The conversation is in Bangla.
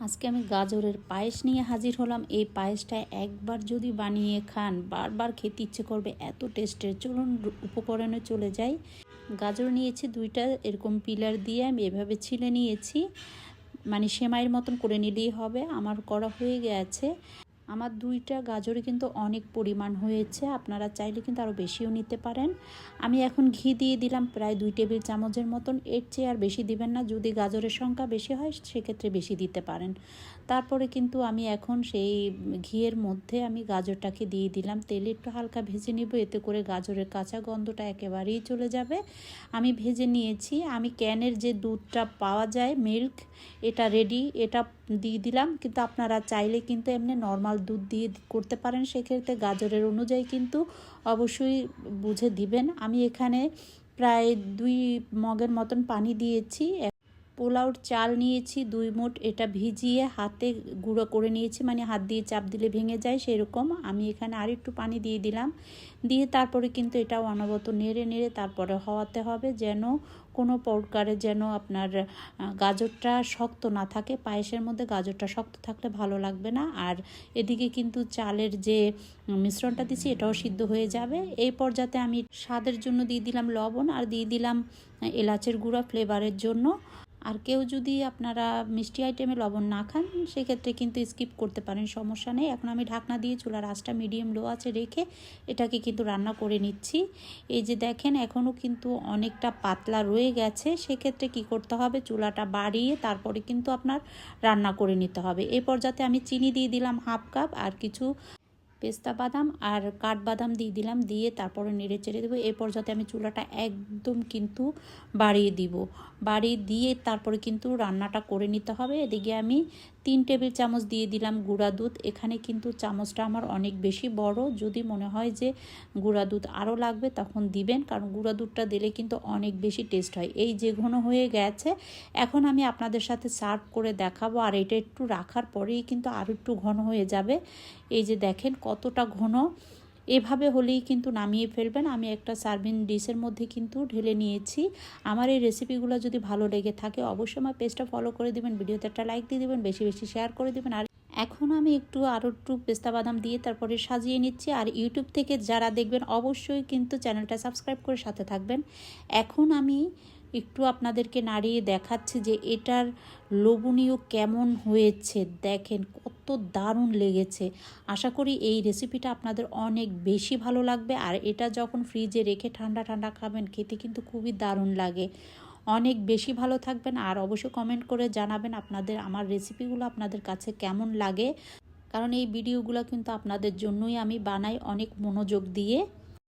আজকে আমি গাজরের পায়েস নিয়ে হাজির হলাম। এই পায়েসটা একবার যদি বানিয়ে খান, বারবার খেতে ইচ্ছে করবে, এত টেস্টের চলুন উপকরণে চলে যাই। গাজর নিয়েছি দুইটা, এরকম পিলার দিয়ে আমি এভাবে ছিলে নিয়েছি। মানে সেমাইয়ের মতন করে নিলেই হবে। আমার করা হয়ে গেছে। আমার দুইটা গাজরে কিন্তু অনেক পরিমাণ হয়েছে, আপনারা চাইলে কিন্তু আরও বেশিও নিতে পারেন। আমি এখন ঘি দিয়ে দিলাম প্রায় দুই টেবিল চামচের মতন, এর চেয়ে আর বেশি দিবেন না, যদি গাজরের সংখ্যা বেশি হয় সেক্ষেত্রে বেশি দিতে পারেন। তারপরে কিন্তু আমি এখন সেই ঘিয়ের মধ্যে আমি গাজরটাকে দিয়ে দিলাম, তেলে একটু হালকা ভেজে নিব, এতে করে গাজরের কাঁচা গন্ধটা একেবারেই চলে যাবে। আমি ভেজে নিয়েছি, আমি ক্যানের যে দুধটা পাওয়া যায়, মিল্ক, এটা রেডি এটা দিয়ে দিলাম। কিন্তু আপনারা চাইলে কিন্তু এমনি নর্মাল দুধ দিয়ে করতে পারেন। সেক্ষেত্রে গাজরের অনুযায়ী কিন্তু অবশ্যই বুঝে দিবেন। আমি এখানে প্রায় দুই মগের মতন পানি দিয়েছি। পোলাওর চাল নিয়েছি, দুই মুঠ এটা ভিজিয়ে হাতে গুঁড়ো করে নিয়েছি মানে হাত দিয়ে চাপ দিলে ভেঙে যায় সেরকম। আমি এখানে আর একটু পানি দিয়ে দিলাম। দিয়ে তারপরে কিন্তু এটা অনবত নেড়ে নেড়ে তারপরে হওয়াতে হবে যেন কোনো প্রকারে যেন আপনার গাজরটা শক্ত না থাকে, পায়েসের মধ্যে গাজরটা শক্ত থাকলে ভালো লাগবে না। আর এদিকে কিন্তু চালের যে মিশ্রণটা দিচ্ছি এটাও সিদ্ধ হয়ে যাবে। এই পর্যাতে আমি স্বাদের জন্য দিয়ে দিলাম লবণ আর দিয়ে দিলাম এলাচের গুঁড়া ফ্লেভারের জন্য। আর কেউ যদি আপনারা মিষ্টি আইটেমে লবণ না খান, সেক্ষেত্রে কিন্তু স্কিপ করতে পারেন, সমস্যা নেই। এখন আমি ঢাকনা দিয়ে চুলার আঁচটা মিডিয়াম লো আছে রেখে এটাকে কিন্তু রান্না করে নিচ্ছি। এই যে দেখেন, এখনও কিন্তু অনেকটা পাতলা রয়ে গেছে। সেক্ষেত্রে কি করতে হবে? চুলাটা বাড়িয়ে তারপরে কিন্তু আপনার রান্না করে নিতে হবে। এই পর্যাতে আমি চিনি দিয়ে দিলাম হাফ কাপ আর কিছু পেস্তা বাদাম আর কাঠবাদাম দিয়ে দিলাম, দিয়ে তারপরে নেড়ে চেড়ে দেবো। এরপর যাতে আমি চুলাটা একদম কিন্তু বাড়িয়ে দিব। বাড়িয়ে দিয়ে তারপরে কিন্তু রান্নাটা করে নিতে হবে। এদিকে আমি তিন টেবিল চামচ দিয়ে দিলাম গুঁড়া দুধ। এখানে কিন্তু চামচটা আমার অনেক বেশি বড়। যদি মনে হয় যে গুঁড়া দুধ আরও লাগবে তখন দিবেন, কারণ গুঁড়া দুধটা দিলে কিন্তু অনেক বেশি টেস্ট হয়। এই যে ঘন হয়ে গেছে, এখন আমি আপনাদের সাথে সার্ভ করে দেখাবো। আর এটা একটু রাখার পরেই কিন্তু আরও একটু ঘন হয়ে যাবে। এই যে দেখেন কতটা ঘন। এভাবে হলেই কিন্তু নামিয়ে ফেলবেন। আমি একটা সার্ভিং ডিশের মধ্যে কিন্তু ঢেলে নিয়েছি। আমার এই রেসিপিগুলো যদি ভালো লেগে থাকে অবশ্যই আমার পেজটা ফলো করে দেবেন, ভিডিওতে একটা লাইক দিয়ে দেবেন, বেশি বেশি শেয়ার করে দেবেন। আর এখন আমি একটু আরও একটু পেস্তা বাদাম দিয়ে তারপরে সাজিয়ে নিচ্ছি। আর ইউটিউব থেকে যারা দেখবেন অবশ্যই কিন্তু চ্যানেলটা সাবস্ক্রাইব করে সাথে থাকবেন। এখন আমি একটু আপনাদেরকে নাড়িয়ে দেখাচ্ছি যে এটার লোভনীয় কেমন হয়েছে। দেখেন কত দারুণ লেগেছে। আশা করি এই রেসিপিটা আপনাদের অনেক বেশি ভালো লাগবে। আর এটা যখন ফ্রিজে রেখে ঠান্ডা ঠান্ডা খাবেন, খেতে কিন্তু খুবই দারুণ লাগে। অনেক বেশি ভালো থাকবেন। আর অবশ্যই কমেন্ট করে জানাবেন আপনাদের, আমার রেসিপিগুলো আপনাদের কাছে কেমন লাগে। কারণ এই ভিডিওগুলো কিন্তু আপনাদের জন্যই আমি বানাই অনেক মনোযোগ দিয়ে।